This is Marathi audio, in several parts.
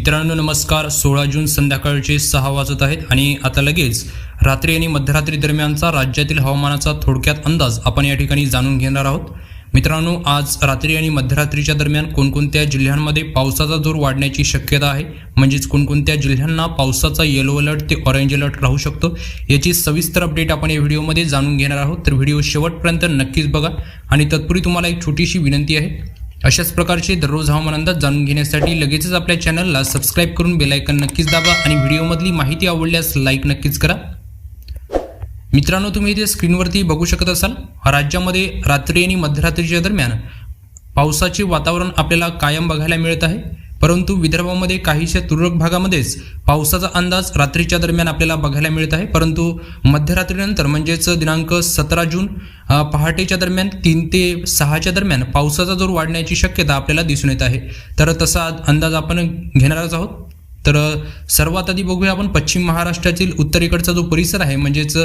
मित्रांनो नमस्कार. सोळा जून संध्याकाळचे सहा वाजत आहेत आणि आता लगेच रात्री आणि मध्यरात्री दरम्यानचा राज्यातील हवामानाचा थोडक्यात अंदाज आपण या ठिकाणी जाणून घेणार आहोत. मित्रांनो आज रात्री आणि मध्यरात्रीच्या दरम्यान कोणकोणत्या जिल्ह्यांमध्ये पावसाचा जोर वाढण्याची शक्यता आहे? म्हणजेच कोणकोणत्या जिल्ह्यांना पावसाचा येलो अलर्ट ते ऑरेंज अलर्ट राहू शकतो? याची सविस्तर अपडेट आपण या व्हिडिओमध्ये जाणून घेणार आहोत. तर व्हिडिओ शेवटपर्यंत नक्कीच बघा. आणि तत्पूर्वी तुम्हाला एक छोटीशी विनंती आहे. अशाच प्रकारचे दररोज हवामान अंदाज जाणून घेण्यासाठी लगेचच आपल्या चॅनलला सबस्क्राईब करून बेलायकन नक्कीच दाबा आणि व्हिडिओमधली माहिती आवडल्यास लाईक नक्कीच करा. मित्रांनो तुम्ही इथे स्क्रीनवरती बघू शकत असाल राज्यामध्ये रात्री आणि मध्यरात्रीच्या दरम्यान पावसाचे वातावरण आपल्याला कायम बघायला मिळत आहे. परंतु विदर्भामध्ये काहीशा तुरळक भागामध्येच पावसाचा अंदाज रात्रीच्या दरम्यान आपल्याला बघायला मिळत आहे. परंतु मध्यरात्रीनंतर म्हणजेच दिनांक सतरा जून पहाटेच्या दरम्यान तीन ते सहाच्या दरम्यान पावसाचा जोर वाढण्याची शक्यता आपल्याला दिसून येत आहे. तर तसा अंदाज आपण घेणारच आहोत. तर सर्वात आधी बघूया आपण पश्चिम महाराष्ट्रातील उत्तरेकडचा जो परिसर आहे म्हणजेच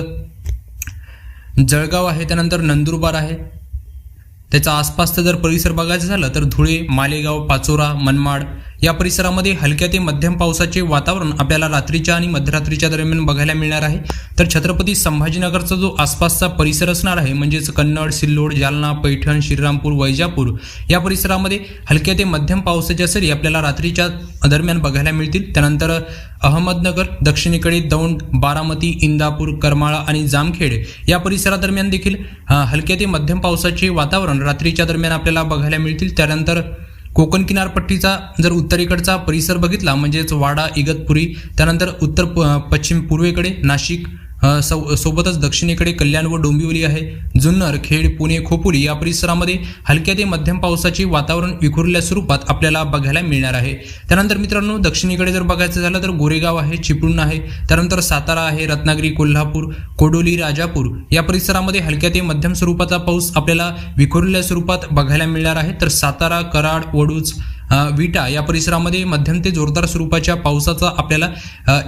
जळगाव आहे त्यानंतर नंदुरबार आहे त्याचा आसपासचा जर परिसर बघायचं झालं तर धुळे मालेगाव पाचोरा मनमाड या परिसरामध्ये हलक्या ते मध्यम पावसाचे वातावरण आपल्याला रात्रीच्या आणि मध्यरात्रीच्या दरम्यान बघायला मिळणार आहे. तर छत्रपती संभाजीनगरचा जो आसपासचा परिसर असणार आहे म्हणजेच कन्नड सिल्लोड जालना पैठण श्रीरामपूर वैजापूर या परिसरामध्ये हलक्या ते मध्यम पावसाच्या सरी आपल्याला रात्रीच्या दरम्यान बघायला मिळतील. त्यानंतर अहमदनगर दक्षिणेकडे दौंड बारामती इंदापूर करमाळा आणि जामखेड या परिसरादरम्यान देखील हलक्या ते मध्यम पावसाचे वातावरण रात्रीच्या दरम्यान आपल्याला बघायला मिळतील. त्यानंतर कोकण किनारपट्टीचा जर उत्तरेकडचा परिसर बघितला म्हणजेच वाडा इगतपुरी त्यानंतर उत्तर प- पश्चिम पूर्वेकडे नाशिक सौ सोबतच दक्षिणेकडे कल्याण व डोंबिवली आहे. जुन्नर खेड पुणे खोपोली या परिसरामध्ये हलक्या ते मध्यम पावसाचे वातावरण विखुरल्या स्वरूपात आपल्याला बघायला मिळणार आहे. त्यानंतर मित्रांनो दक्षिणेकडे जर बघायचं झालं तर गोरेगाव आहे चिपळूण आहे. त्यानंतर सातारा आहे रत्नागिरी कोल्हापूर कोडोली राजापूर या परिसरामध्ये हलक्या ते मध्यम स्वरूपाचा पाऊस आपल्याला विखुरल्या स्वरूपात बघायला मिळणार आहे. तर सातारा कराड वडूज विटा या परिसरामध्ये मध्यम ते जोरदार स्वरूपाच्या पावसाचा आपल्याला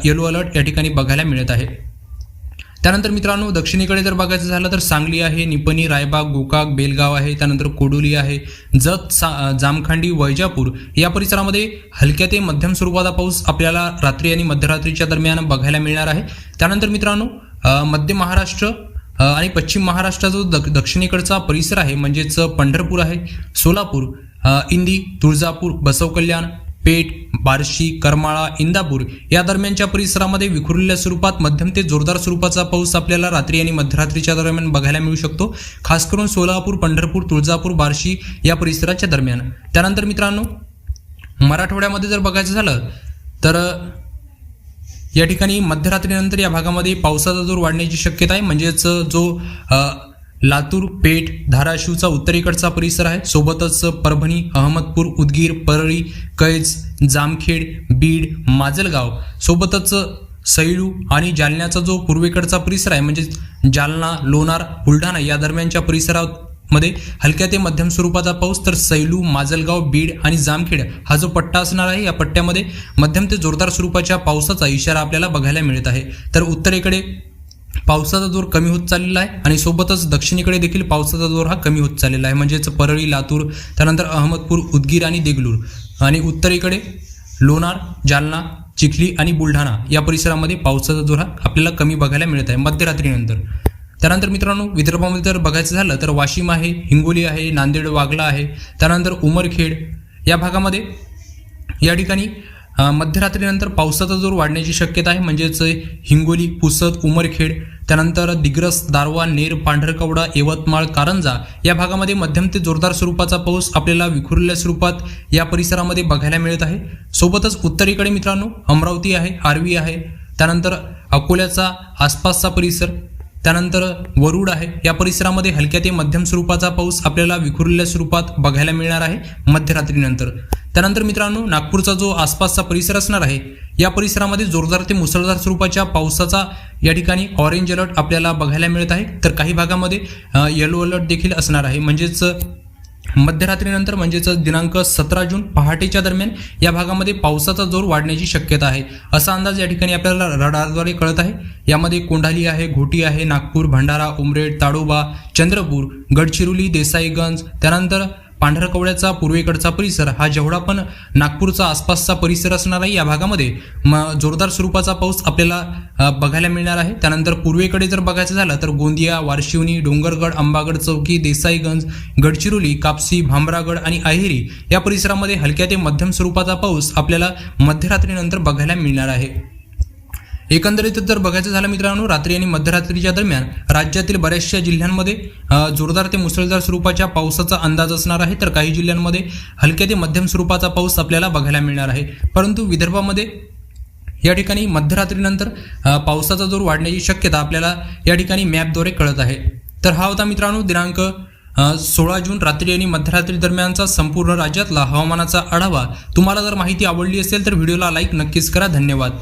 येलो अलर्ट या ठिकाणी बघायला मिळत आहे. त्यानंतर मित्रांनो दक्षिणेकडे जर बघायचं झालं तर सांगली आहे निपणी रायबाग गोकाक बेलगाव आहे त्यानंतर कोडोली आहे जत सा जामखांडी वैजापूर. या परिसरामध्ये हलक्या ते मध्यम स्वरूपाचा पाऊस आपल्याला रात्री आणि मध्यरात्रीच्या दरम्यान बघायला मिळणार आहे. त्यानंतर मित्रांनो मध्य महाराष्ट्र आणि पश्चिम महाराष्ट्राचा जो दक दक्षिणेकडचा परिसर आहे म्हणजेच पंढरपूर आहे सोलापूर इंदी तुळजापूर बसवकल्याण पेठ बार्शी करमाळा इंदापूर या दरम्यानच्या परिसरामध्ये विखुरलेल्या स्वरूपात मध्यम ते जोरदार स्वरूपाचा पाऊस आपल्याला रात्री आणि मध्यरात्रीच्या दरम्यान बघायला मिळू शकतो. खास करून सोलापूर पंढरपूर तुळजापूर बार्शी या परिसराच्या दरम्यान. त्यानंतर मित्रांनो मराठवाड्यामध्ये जर बघायचं झालं तर या ठिकाणी मध्यरात्रीनंतर या भागामध्ये पावसाचा जोर वाढण्याची शक्यता आहे. म्हणजेच जो लातूर पेठ धाराशिवचा उत्तरेकडचा परिसर आहे. सोबतच परभणी अहमदपूर उदगीर परळी कैज जामखेड बीड माजलगाव. सोबतच सैलू आणि जालन्याचा जो पूर्वेकडचा परिसर आहे म्हणजे जालना लोणार बुलढाणा या दरम्यानच्या परिसरात मध्ये हलक्या ते मध्यम स्वरूपाचा पाऊस तर सैलू माजलगाव बीड आणि जामखेड हा जो पट्टा असणार आहे या पट्ट्यामध्ये मध्यम ते जोरदार स्वरूपाच्या पावसाचा इशारा आपल्याला बघायला मिळत आहे. तर उत्तरेकडे पावसाचा जोर कमी होत चाललेला आहे आणि सोबतच दक्षिणेकडे देखील पावसाचा जोर हा कमी होत चाललेला आहे. म्हणजेच परळी लातूर त्यानंतर अहमदपूर उदगीर आणि देगलूर. आणि उत्तरेकडे लोणार जालना चिखली आणि बुलढाणा या परिसरामध्ये पावसाचा जोर हा आपल्याला कमी बघायला मिळत आहे मध्यरात्रीनंतर. त्यानंतर मित्रांनो विदर्भामध्ये जर बघायचं झालं तर वाशिम आहे हिंगोली आहे नांदेड वागला आहे त्यानंतर उमरखेड या भागामध्ये या ठिकाणी मध्यरात्रीनंतर पावसाचा जोर वाढण्याची शक्यता आहे. म्हणजेच हिंगोली पुसद उमरखेड त्यानंतर दिग्रस दारवा नेर पांढरकवडा यवतमाळ कारंजा या भागामध्ये मध्यम ते जोरदार स्वरूपाचा पाऊस आपल्याला विखुरलेल्या स्वरूपात या परिसरामध्ये बघायला मिळत आहे. सोबतच उत्तरेकडे मित्रांनो अमरावती आहे आर्वी आहे. त्यानंतर अकोल्याचा आसपासचा परिसर त्यानंतर वरुड आहे. या परिसरामध्ये हलक्या ते मध्यम स्वरूपाचा पाऊस आपल्याला विखुरलेल्या स्वरूपात बघायला मिळणार आहे मध्यरात्रीनंतर. त्यानंतर मित्रांनो नागपूरचा जो आसपासचा परिसर असणार आहे या परिसरामध्ये जोरदार ते मुसळधार स्वरूपाच्या पावसाचा या ठिकाणी ऑरेंज अलर्ट आपल्याला बघायला मिळत आहे. तर काही भागामध्ये येलो अलर्ट देखील असणार आहे. म्हणजेच मध्यरात्रीनंतर म्हणजेच दिनांक सतरा जून पहाटेच्या दरम्यान या भागामध्ये पावसाचा जोर वाढण्याची शक्यता आहे. असा अंदाज या ठिकाणी आपल्याला रडारद्वारे कळत आहे. यामध्ये कोंढाली आहे घोटी आहे नागपूर भंडारा उमरेड ताडोबा चंद्रपूर गडचिरोली देसाईगंज त्यानंतर पांढरकवड्याचा पूर्वेकडचा परिसर हा जेवढा पण नागपूरचा आसपासचा परिसर असणार आहे या भागामध्ये म जोरदार स्वरूपाचा पाऊस आपल्याला बघायला मिळणार आहे. त्यानंतर पूर्वेकडे जर बघायचं झालं तर गोंदिया वारशिवनी डोंगरगड अंबागड चौकी देसाईगंज गडचिरोली कापसी भामरागड आणि अहेरी या परिसरामध्ये हलक्या ते मध्यम स्वरूपाचा पाऊस आपल्याला मध्यरात्रीनंतर बघायला मिळणार आहे. एकंदरीत जर बघायचं झालं मित्रांनो रात्री आणि मध्यरात्रीच्या दरम्यान राज्यातील बऱ्याचशा जिल्ह्यांमध्ये जोरदार ते मुसळधार स्वरूपाच्या पावसाचा अंदाज असणार आहे. तर काही जिल्ह्यांमध्ये हलक्या ते मध्यम स्वरूपाचा पाऊस आपल्याला बघायला मिळणार आहे. परंतु विदर्भामध्ये या ठिकाणी मध्यरात्रीनंतर पावसाचा जोर वाढण्याची शक्यता आपल्याला या ठिकाणी मॅपद्वारे कळत आहे. तर हा होता मित्रांनो दिनांक सोळा जून रात्री आणि मध्यरात्री दरम्यानचा संपूर्ण राज्यातला हवामानाचा आढावा. तुम्हाला जर माहिती आवडली असेल तर व्हिडिओला लाईक नक्कीच करा. धन्यवाद.